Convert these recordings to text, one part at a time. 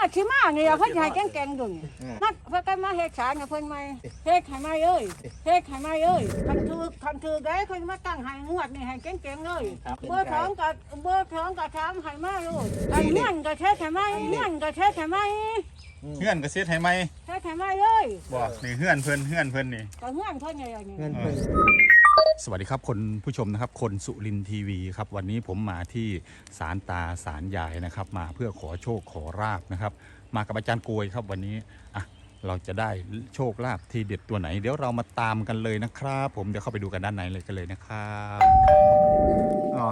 อาชิมาเนี่ยเพิ่นสิให้แกงๆดุนอ่านักเพิ่นก็มาเฮ็ดสารกับเพิ่นใหม่เฮ็ดให้ใหม่เอ้ยเฮ็ดให้ใหม่เอ้ยคันคือคันคือได้เพิ่นมาตั้งให้งวดนี่ให้แกงๆเลยครับเบอร์สองกับเบอร์สองกับสามให้มาลูกอันเงินก็เฮ็ดให้ใหม่เงินก็เฮ็ดให้ใหม่เฮือนก็เสียให้ไหมเฮ็ดให้ใหม่เลยบ่นี่เฮือนเพิ่นเฮือนเพิ่นนี่ก็เงินเพิ่นใหญ่ๆนี่เงินเพิ่น สวัสดีครับคนผู้ชมนะครับ คนสุรินทร์ทีวีครับ วันนี้ผมมาที่ศาลตาศาลยายนะครับ มาเพื่อขอโชคขอราบนะครับ มากับอาจารย์กวยครับวันนี้อะเราจะได้โชคลาภทีเด็ดตัวไหน เดี๋ยวเรามาตามกันเลยนะครับ ผมเดี๋ยวเข้าไปดูกันด้านในเลยกันเลยนะครับอ๋อ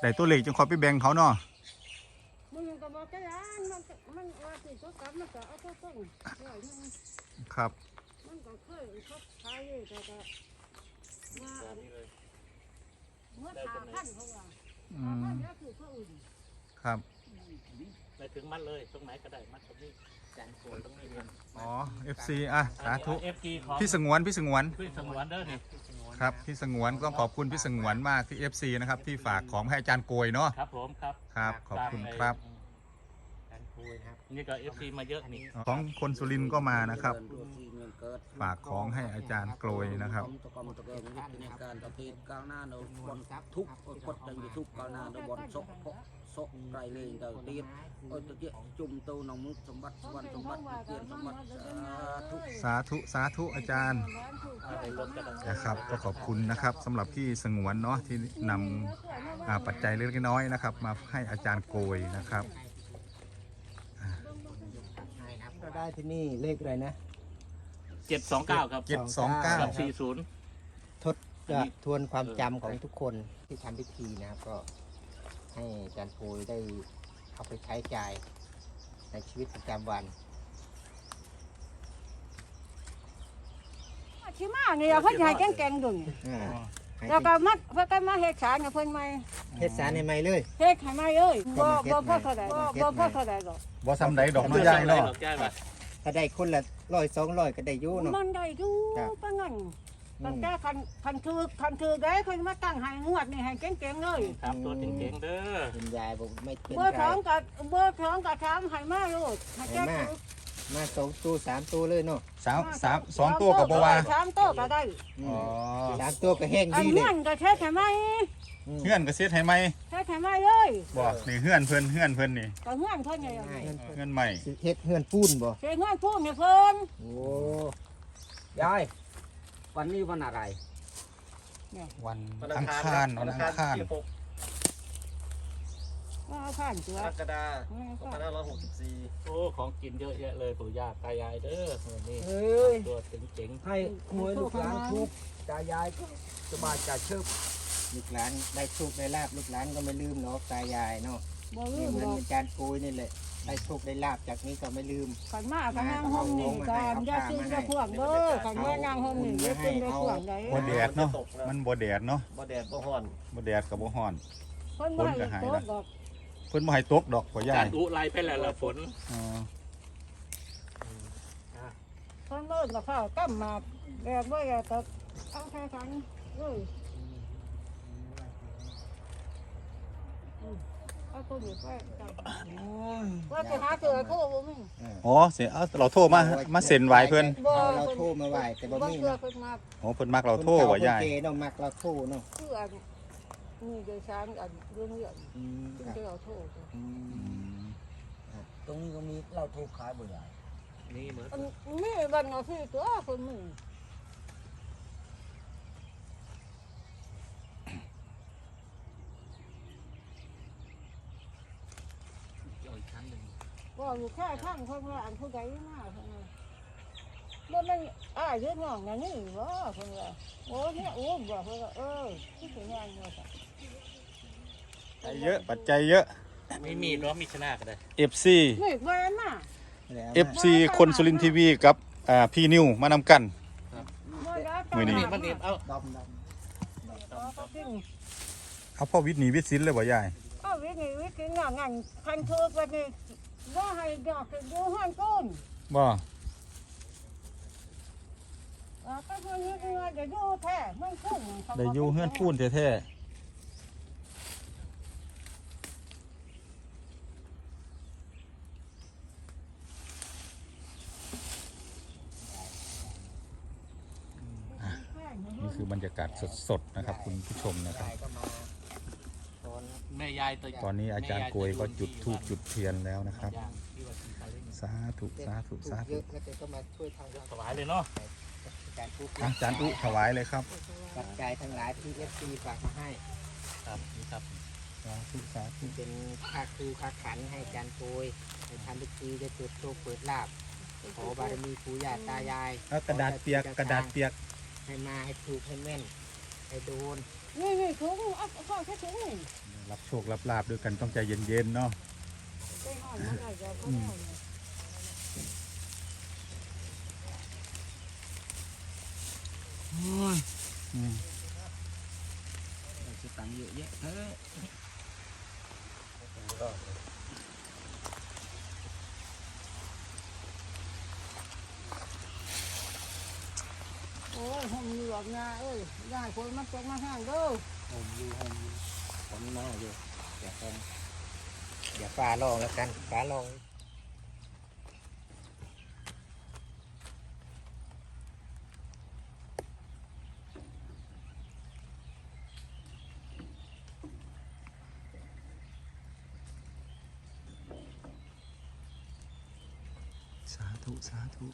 แต่ตัวเลขจังขอไปแบ่งเขาเนาะมันก็บ่กะยานมันก็มันว่าสิก็กลับมันก็เอาตัวตรงร้อยหนึงครับมันก็เคยเขาขายอยู่แต่ ก็ว่าเมื่อขาพันเขาว่าอืขามพันแล้วคือเขาอื่นครับ ไปถึงมัดเลยตรงไหนก็ได้มัดตรงนี้จานโกนตรงนี้เลยอ๋อ FC อะสาธุ เอฟจีของพี่สงวนพี่สงวน พี่สงวนเด้อนี่ครับพี่สงวนต้องขอบคุณพี่สงวนมากที่ FC นะครับที่ฝากของให้อาจารย์โกยเนาะครับผมครับครับขอบคุณครับการคุยนะครับนี่ก็เอฟซีมาเยอะนี่ ของคนสุรินทร์ก็มานะครับ ฝากของให้อาจารย์โกยนะครับตะกอมตะเกียงวิทยาการตะเกียงก้าวหน้าในบนทุกกดดังทุกก้าวหน้าในบนซกพกซกไกลเลยเดาเตียนโอ้ยตะเกียงจุ่มตูนองมุกสมบัติสวรรค์สมบัติเกียรติสมบัติสาธุสาธุสาธุอาจารย์นะครับก็ขอบคุณนะครับสำหรับพี่สงวนเนาะที่นำอ่าปัจจัยเล็กๆน้อยๆนะครับ มาให้อาจารย์โกยนะครับก็ได้ที่นี่เลขอะไรนะ เจ็ดสองเก้าครับเจ็ดสองเก้า กับสี่ศูนย์ ทดก็ทวนความจำของทุกคนที่ทำพิธีนะครับ ก็ให้อาจารย์โพยได้เอาไปใช้จ่ายในชีวิตประจำวันอาชิมาเนี่ยเพิ่นสิให้แกงๆดุนอ่าให้แล้วก็มาเพิ่นก็มาเฮ็ดสารกับเพิ่นใหม่เฮ็ดสารในไม้เลย เฮ็ดให้ใหม่เอ้ยบ่ก็บ่มาพอเฮ็ดเท่าใดใหม่บ่บ่พอเท่าใดหรอกบ่ซ้ำใดดอกน้อยใหญ่เนาะดอกใหญ่ปะถ้าได้คนละ ร้อยสองร้อยก็ได้อยู่เนาะ มันได้อยู่ครับปานนั้นอืตั้งมแต่คันคันคือคันคือได้เพิ่นมาตั้งให้งวดนี่ให้แกงๆเลยครับตัวเจ๋งๆเด้อคุณยายบอกไม่เป็นเบอร์ไรสองกับเบอร์สองกับสามให้มาลูกให้แกให้มาคือ มาสองตัวสามตัวเลยเนาะสามสามสองตัวกับบ่ว่าสามตัวก็ได้อือ๋อมสามตัวก็แห้งอันดีเลยนั้นก็เฮ็ดให้ใหม่อืมเฮือนก็เสียให้ไหมเฮ็ดให้ใหม่เลยบ่นี่เฮือนเพิ่นเฮือนเพิ่นนี่ก็เฮือนเพิ่นใหญ่ง่ายเฮือนใหม่สิเฮ็ดเฮือนปูนบ่เฮ็ดเฮือนพูดให้เพิ่นโอ้ ยาย วันนี้วันอะไรวันอังคารวันอังคารว่าเอาผ่านตัวกรกฎาคมว่าเอาผ่าน2564 โอ้ ของกินเยอะแยะเลยปู่ย่าตายายเด้อนี่เอ้ย ตัวเจ๋งให้หวยลูกหลานทุกตายายก็สบายใจเชิบลูกหลานได้โชคได้ลาบลูกหลานก็ไม่ลืมเนาะตายายเนาะบ่ลืนี่มเหมือนดอกอาจารย์โกยนี่แหละได้โชคได้ลาบจากนี้ก็ไม่ลืมขันมากับนางห้องนี่กันอย่าซื้ออย่าพวกเด้อขันมานางห้องนี่อย่าซื้ออย่าพวกใดบ่แดดเนาะมันบ่แดดเนาะบ่แดดบ่ฮ้อนบ่แดดกับบ่ฮ้อนเพิ่นบ่ให้โตดอก เพิ่นบ่ให้ตกดอกพ่อๆใหญ่จานอุไรไปแล้วละฝนอ๋อเพิ่นเบิ่งกับข้าวตั้มมาแดดบ่อย่าตกเอาแค่กันเอ้ยเอาตัวนี้ไปจับว่าจะหาเจอเขาบ่มีอ๋อเสียเอาเราโทรมามาเซ็นไว้เพิ่นบ่เราเราเพิ่นโทรมาไหวแต่บ่บ่มีเชื่อเนาะเพิ่นมาโอ้เพิ่นมักเราโทรบ่ใหญ่คนเก่าคนเก่เนาะมักเราโทรเนาะคืออัน นี่โดยสารอันเรื่องเรื่องอืมซึ่งครับจะเอาโทษอืมตรงนี้ก็มีเหล้าถูกขายบ่ยายนี่เหมือนอันมีบันเอาที่ตัวคนมึงเอาอีกชั้นหนึ่งว่าอยู่แค่ข้างคนว่าอันผู้ใดมาคนว่าบ่แมันอ้ายเรื่องน้องนั่นนี่บ่คนว่าโอ้เนี่ยโอ้บ่คนว่าเออที่สิงานเนาะจ้ะ ปัจจัยเยอะ ปัจจัยเยอะ ไม่มีเนาะมีชนะก็ได้ FC นี่บ่อันน่ะแล้ว FC คนสุรินทร์ทีวีกับอ่าพี่นิวมานำกันบ่ได้มื้อนี้ นี่มันนี่เอาดำดก็กินเอาพ่อวิทย์หนีวิทย์ศิลป์เลยบ่ยายเอาวิธีวิธีงานงานคันคือบัดนี้ว่าให้ดอกคือดูห้านก้นบ่อ่าก็คนนี้คือว่าจะอยู่แท้มันคุ้มขาได้อยู่เฮือนพูนแท้ คือบรรยากาศสดๆนะครับ คุณผู้ชมนะครับยายก็มาตอนแม่ยายตัวตอนนี้อาจารย์กวยก็จุดธูปจุดเทียนแล้วนะครับย่างที่ว่ากินซาเล้งสาธุสาธุสาเยธุอะแล้วแกก็มาช่วยทางวัดถวายเลยเนาะอาจารย์ปุ๊บอาจารย์อุถวายเลยครับปัจจัยทั้งหลายที่เอฟซีฝากมาให้ครับนี่ครับสาธุสาธุเป็นค่าคือค่าขันให้อาจารย์โกยให้ทำพิธีจะจุดโชคเปิดลาบขอบารมีปู่ย่าตายายแล้วกระดาษเปียกกระดาษเปียก ให้มาให้ถูกให้แม่น ให้โดนนี่นี่ถุงเอาข้าวแค่ถุงนี่รับโชครับลาบด้วยกันต้องใจเย็นๆเนาะไปห่อนมันได้จะบ่ได้อืมเราจะตังค์เยอะแยะเฮ้ยโยผมอยู่หลอกงาเอ้ยยายคนมันตกมาห้างเด้อผมอยู่ผมอยู่ผมหน้าอยู่อย่าต้องอย่าฟ้าลองแล้วกันฟ้าลองสาธุสาธุ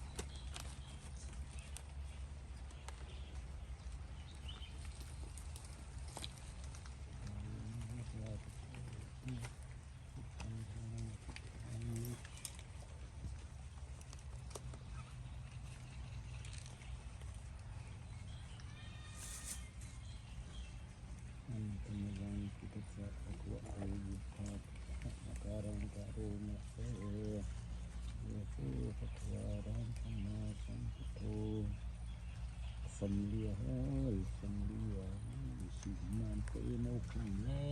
สมเลียเฮ้ยสมเลียสิมันก็เอ็นเอาขังแน่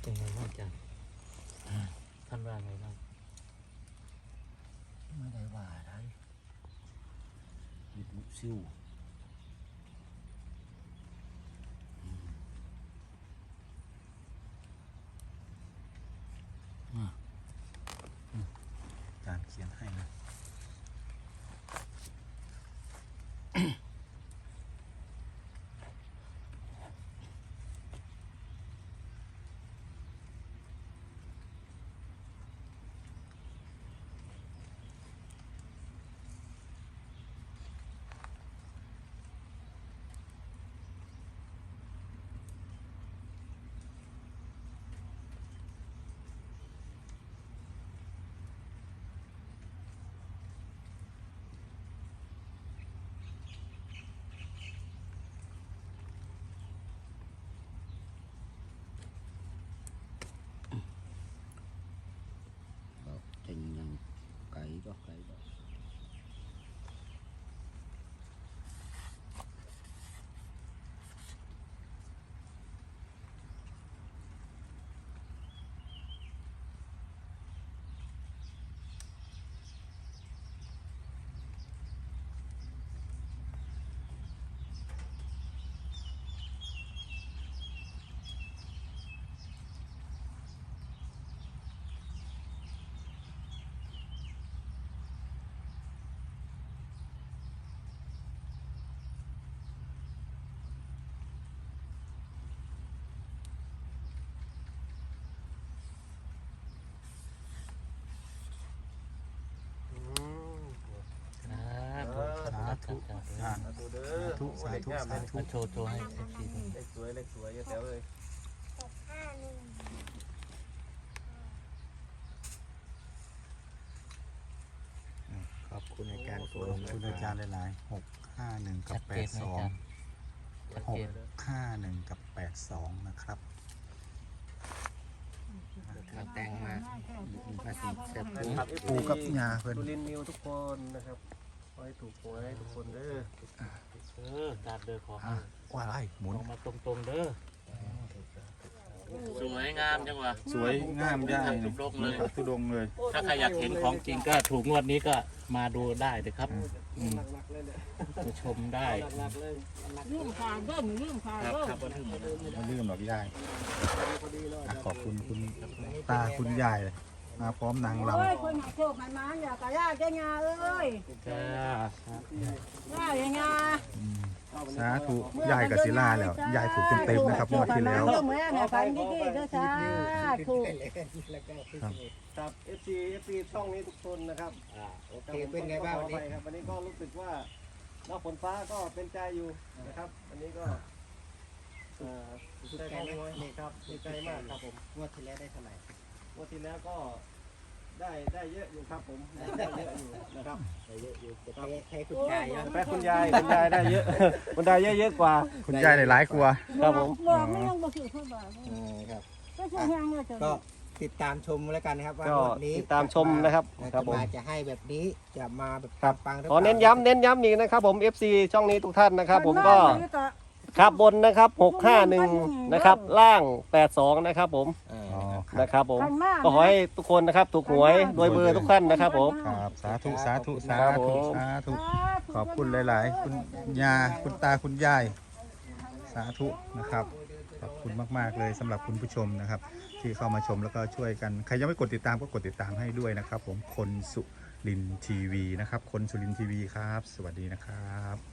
เป็นไงบ้างอาจารย์ท่านว่าไงบ้างไม่ได้ว่าอะไรหยุดลุกซิ่ว สาธุสาธุสาธุสาธุมาโชว์โชว์ให้เอฟซีดูเลขสวยเลขสวยเยอะแถวเลยขอบคุณอาจารย์โกขอบคุณอาจารย์หลายๆหกห้าหนึ่งกัชับดแปเจดนไหมสออางจารย์ชัดหเจกนห้าหนึ่งกับแปดสองนะครับมาแต่งมามาติดเสื้อแฟผูนคลับปูกับยาเพิ่นสุรินทร์นิวทุกคนนะครับข อให้ถูกหวยทุกคนเด้อเออการเดินขออะว่าอะไรหมุนลงมาตรงๆเด้อสวยงามจังวะสวยงามย่ายทุกลงเลยทุดงเลย ถ้าใครอยากเห็นของจริงก็ถูกงวดนี้ก็มาดูได้เลยครับอืมมาชมได้ลืมขาเด้อลืมขาครับเด้อครับวันนี้ไม่ลืมหรอกย่ายอะขอบคุณคุณตาคุณยายเลย มาพร้อมนางโอ้รำยคนหาโชคมันมาอยากกะยากแกงาเอ้ยจ้าย่าอย่างงาสาธุยายกับศิลาแล้ว ยายถูกเต็มๆนะครับงวดที่แล้วเมื่อเนี่ยฟันดีๆด้วยจ้าถูกครับ FC FC ช่องนี้ทุกคนนะครับอ่าโอเคเป็นไงบ้างวันนี้ครับวันนี้ก็รู้สึกว่าน้องฝนฟ้าก็เป็นใจอยู่นะครับ วันนี้ก็เอ่อได้ความน้อยครับดีใจมากครับผมงวดที่แล้วได้เท่าไหร่ง วันที่แล้วก็ได้ได้เยอะอยู่ครับผมได้เยอะอยู่นะครับได้เยอะอยู่จะไปให้คุณยายเนาะแม่คุณยายคุณยายได้เยอะ คุณยายเยอะเยอะกว่าคุณยายหลายๆกลัวครับผมบอกไม่ต้องบอกคือเขาบอกเออครับก็ช่วยยังเลยจ้ะก็ติดตามชมแล้วกันนะครับว่าก็งวดนี้ติดตามชมนะครับจะครับผมมาจะให้แบบนี้จะมาแบบครับปังๆหรือขอเน้นปล่าย้ำเน้นย้ำอีกนะครับผม FC ช่องนี้ทุกท่านนะครับ ผมก็ครับบนนะครับ 651 นะครับ ล่าง 82 นะครับผมเอออ๋อ ครันะบครับผมกันมากก็ขอให้ทุกคนนะครับ ถูกหวยโดยเบอร์ทุกท่านนะครับผม ครับ สาธุสาธุสาครับผธุม สาธุขอบคุณหลาย ๆ คุณยาคุณตาคุณยาย สาธุนะครับ ขอบคุณมาก ๆ เลยสำหรับคุณผู้ชมนะครับ ที่เข้ามาชมแล้วก็ช่วยกัน ใครยังไม่กดติดตามก็กดติดตามให้ด้วยนะครับ ผมคนสุรินทร์ทีวีนะครับ คนสุรินทร์ทีวีครับ สวัสดีนะครับ